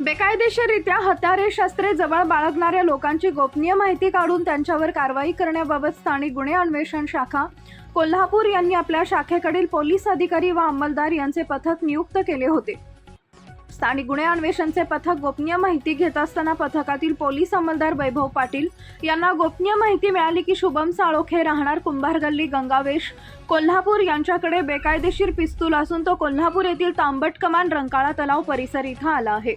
बेकायदेशीररित्या हत्यारे शस्त्रे जवळ बाळगणाऱ्या लोकांची गोपनीय माहिती काढून त्यांच्यावर कारवाई करण्याबाबत स्थानिक गुन्हे अन्वेषण शाखा कोल्हापूर यांनी आपल्या शाखेकडील पोलीस अधिकारी व अंमलदार यांचे पथक नियुक्त केले होते. स्थानिक गुन्हे अन्वेषणचे पथक गोपनीय माहिती घेत असताना पथकातील पोलीस अंमलदार वैभव पाटील यांना गोपनीय माहिती मिळाली की शुभम साळोखे राहणार कुंभार गल्ली गंगावेश. कोल्हापूर यांच्याकडे बेकायदेशीर पिस्तूल असून तो कोल्हापूर येथील तांबट कमान रंकाळा तलाव परिसर इथं आला आहे.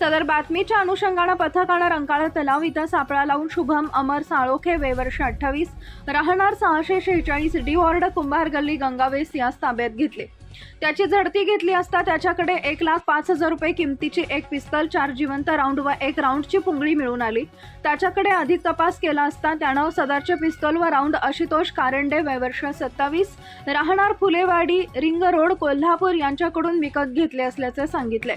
सदर बातमीच्या अनुषंगानं पथकानं रंकाळा तलाव इथं सापळा लावून शुभम अमर साळोखे वे वर्ष अठ्ठावीस राहणार सहाशे शेहेचाळीस डी वॉर्ड कुंभार गल्ली गंगावेस यास ताब्यात घेतले. त्याची झडती घेतली असता त्याच्याकडे एक लाख पाच हजार रुपये किमतीची एक पिस्तल चार जिवंत राऊंड व एक राऊंडची पुंगळी मिळून आली. त्याच्याकडे अधिक तपास केला असता त्यानं सदरचे पिस्तल व राऊंड आशुतोष कारंडे वयवर्ष सत्तावीस राहणार फुलेवाडी रिंग रोड कोल्हापूर यांच्याकडून विकत घेतले असल्याचे सांगितले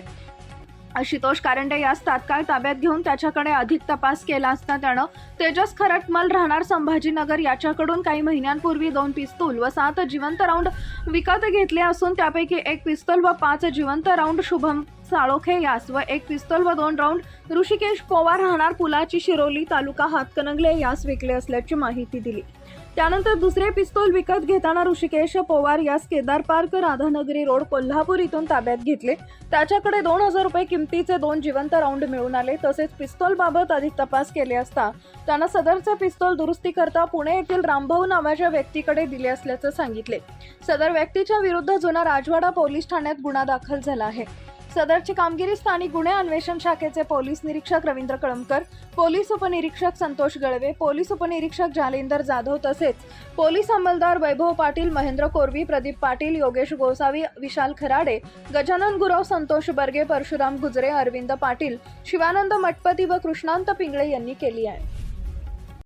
आशुतोष कारंडे यास तात्काळ ताब्यात घेऊन त्याच्याकडे अधिक तपास केला असता त्यानं तेजस खरटमल राहणार संभाजीनगर याच्याकडून काही महिन्यांपूर्वी दोन पिस्तूल व सात जिवंत राऊंड विकत घेतले असून त्यापैकी एक पिस्तूल व पाच जिवंत राऊंड शुभम साळोखे यास व एक पिस्तूल व दोन राऊंड ऋषिकेश पोवार राहणार पुलाची शिरोली तालुका हातकणंगले यास विकले असल्याची माहिती दिली. त्यानंतर दुसरे पिस्तोल विकत घेताना ऋषिकेश पवार यास केदार पार्क राधानगरी रोड कोल्हापूर इथून ताब्यात घेतले. त्याच्याकडे दोन हजार रुपये किमतीचे दोन जिवंत राऊंड मिळून आले. तसेच पिस्तोलबाबत अधिक तपास केले असता त्यांना सदरचे पिस्तोल दुरुस्ती करता पुणे येथील रामभाऊ नावाच्या व्यक्तीकडे दिले असल्याचं सांगितले. सदर व्यक्तीच्या विरुद्ध जुना राजवाडा पोलीस ठाण्यात गुन्हा दाखल झाला आहे. सदरची कामगिरी स्थानिक गुन्हे अन्वेषण शाखेचे पोलीस निरीक्षक रवींद्र कळमकर पोलीस उपनिरीक्षक संतोष गळवे पोलीस उपनिरीक्षक जालिंदर जाधव तसेच पोलीस अंमलदार वैभव पाटील महेंद्र कोरवी प्रदीप पाटील योगेश गोसावी विशाल खराडे गजानन गुरव संतोष बर्गे परशुराम गुजरे अरविंद पाटील शिवानंद मटपती व कृष्णांत पिंगळे यांनी केली आहे.